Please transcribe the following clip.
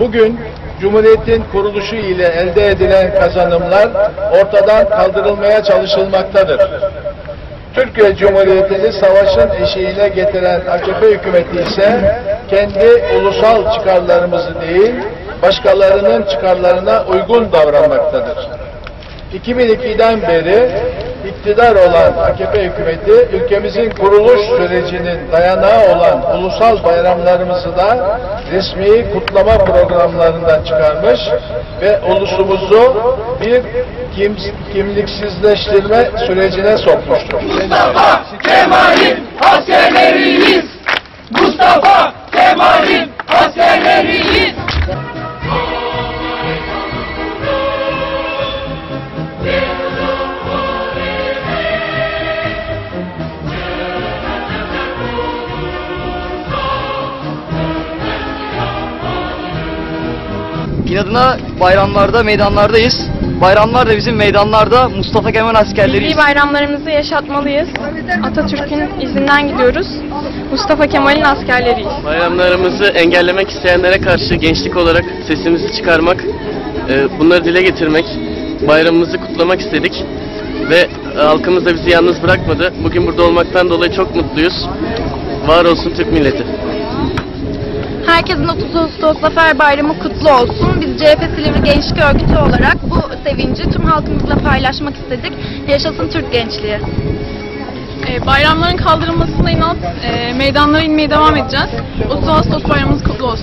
Bugün Cumhuriyet'in kuruluşu ile elde edilen kazanımlar ortadan kaldırılmaya çalışılmaktadır. Türkiye Cumhuriyeti'ni savaşın eşiğine getiren AKP hükümeti ise kendi ulusal çıkarlarımızı değil, başkalarının çıkarlarına uygun davranmaktadır. 2002'den beri iktidar olan AKP hükümeti ülkemizin kuruluş sürecinin dayanağı olan ulusal bayramlarımızı da resmi kutlama programlarından çıkarmış ve ulusumuzu bir kim, kimliksizleştirme sürecine sokmuştur. Mustafa Kemal'in askerleriyiz. İnadına bayramlarda, meydanlardayız. Bayramlar da bizim meydanlarda Mustafa Kemal askerleriyiz. Milli bayramlarımızı yaşatmalıyız. Atatürk'ün izinden gidiyoruz. Mustafa Kemal'in askerleriyiz. Bayramlarımızı engellemek isteyenlere karşı gençlik olarak sesimizi çıkarmak, e, bunları dile getirmek, bayramımızı kutlamak istedik ve halkımız da bizi yalnız bırakmadı. Bugün burada olmaktan dolayı çok mutluyuz. Var olsun Türk milleti. Herkesin 30 Ağustos Zafer Bayramı kutlu olsun. Biz CHP Silivri Gençlik Örgütü olarak bu sevinci tüm halkımızla paylaşmak istedik. Yaşasın Türk gençliği. Ee, bayramların kaldırılmasına inat e, meydanlara inmeye devam edeceğiz. 30 Ağustos bayramımız kutlu olsun.